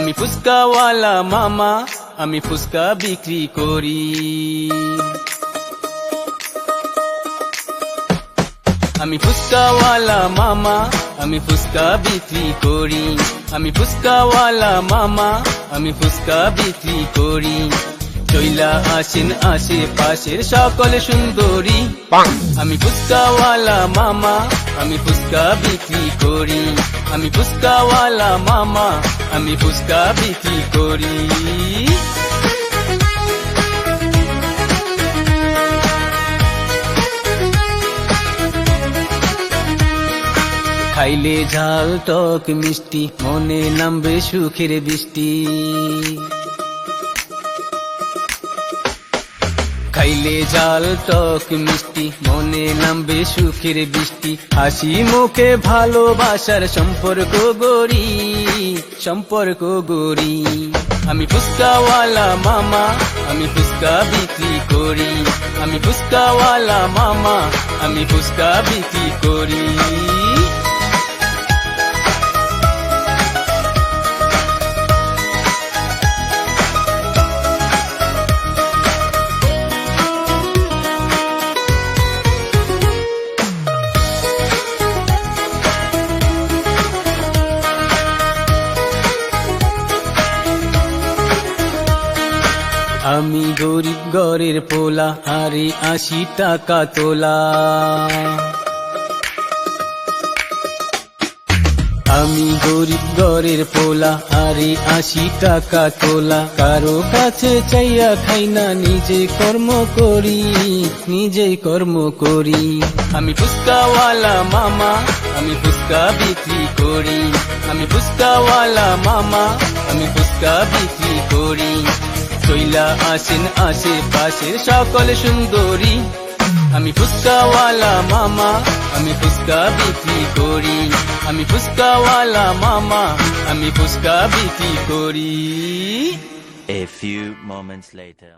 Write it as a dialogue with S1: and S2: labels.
S1: ফুচকাওয়ালা মামা আমি ফুচকা বিক্রি করি। আমি ফুচকাওয়ালা মামা আমি ফুচকা বিক্রি করি। আমি ফুচকাওয়ালা মামা আমি ফুচকা বিক্রি করি। চইলা আসেন আশেপাশের সকল সুন্দরী। আমি ফুচকাওয়ালা মামা আমি ফুচকা বিক্রি করি। আমি ফুচকাওয়ালা মামা, আমি ফুচকা বিক্রি করি। খাইলে ঝাল, টক, মিষ্টি, মনে নামবে সুখের বৃষ্টি খাইলে জাল, টক মিষ্টি, মনে নামবে সুখের বৃষ্টি। হাসি মুখে ভালোবাসার সম্পর্ক গরি সম্পর্ক গড়ি। আমি ফুচকাওয়ালা মামা, আমি ফুচকা বিক্রি করি। আমি ফুচকাওয়ালা মামা, আমি ফুচকা বিক্রি করি। আমি গরিব গরের পোলা আরে আশি টাকা তোলা। আমি গরিব গরের পোলা আরে আশি টাকা তোলা। কারও কাছে চাইয়া খাই না, নিজে কর্ম করি, নিজে কর্ম করি। আমি ফুচকাওয়ালা মামা, আমি ফুচকা বিক্রি করি। আমি ফুচকাওয়ালা মামা, আমি ফুচকা বিক্রি করি। চইলা আসেন আশেপাশের সকল সুন্দরী। আমি ফুচকাওয়ালা মামা, আমি ফুচকা বিক্রি করি। আমি ফুচকাওয়ালা মামা, আমি ফুচকা বিক্রি করি।
S2: A few moments later.